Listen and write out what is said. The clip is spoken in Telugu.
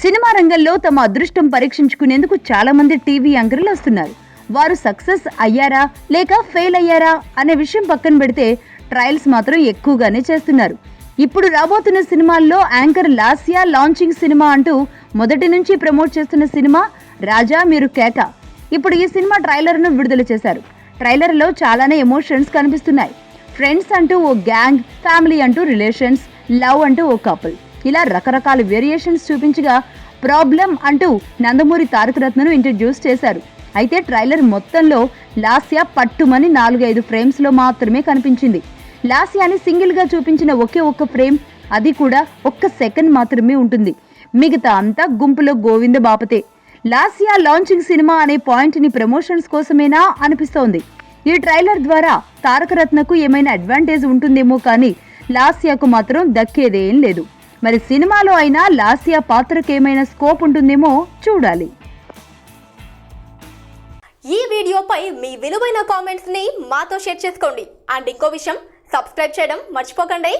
సినిమా రంగంలో తమ అదృష్టం పరీక్షించుకునేందుకు చాలా మంది టీవీ యాంకర్లు వస్తున్నారు. వారు సక్సెస్ అయ్యారా లేక ఫెయిల్ అయ్యారా అనే విషయం పక్కన పెడితే ట్రయల్స్ మాత్రం ఎక్కువగానే చేస్తున్నారు. ఇప్పుడు రాబోతున్న సినిమాల్లో యాంకర్ లాస్యా లాంచింగ్ సినిమా అంటూ మొదటి నుంచి ప్రమోట్ చేస్తున్న సినిమా రాజా మీరు కేక. ఇప్పుడు ఈ సినిమా ట్రైలర్ను విడుదల చేశారు. ట్రైలర్లో చాలానే ఎమోషన్స్ కనిపిస్తున్నాయి. ఫ్రెండ్స్ అంటూ ఓ గ్యాంగ్ ఫ్యామిలీ అంటూ రిలేషన్స్ లవ్ అంటూ ఓ కపుల్. ఇలా రకరకాల వేరియేషన్స్ చూపించగా ప్రాబ్లం అంటూ నందమూరి తారక రత్నను ఇంట్రడ్యూస్ చేశారు. అయితే ట్రైలర్ మొత్తంలో లాస్యా పట్టుమని నాలుగైదు ఫ్రేమ్స్లో మాత్రమే కనిపించింది. లాస్యాని సింగిల్గా చూపించిన ఒకే ఒక్క ఫ్రేమ్ అది కూడా ఒక్క సెకండ్ మాత్రమే ఉంటుంది. మిగతా అంతా గుంపులో గోవింద బాపతే. లాస్యా లాంచింగ్ సినిమా అనే పాయింట్ని ప్రమోషన్స్ కోసమేనా అనిపిస్తోంది. ఈ ట్రైలర్ ద్వారా తారకరత్నకు ఏమైనా అడ్వాంటేజ్ ఉంటుందేమో కానీ లాస్యాకు మాత్రం దక్కేదేం లేదు. మరి సినిమాలో అయినా లాసియా పాత్రకు ఏమైనా స్కోప్ ఉంటుందేమో చూడాలి. ఈ వీడియోపై మీ విలువైన కామెంట్స్ని మాతో షేర్ చేసుకోండి. అండ్ ఇంకో విషయం సబ్స్క్రైబ్ చేయడం మర్చిపోకండి.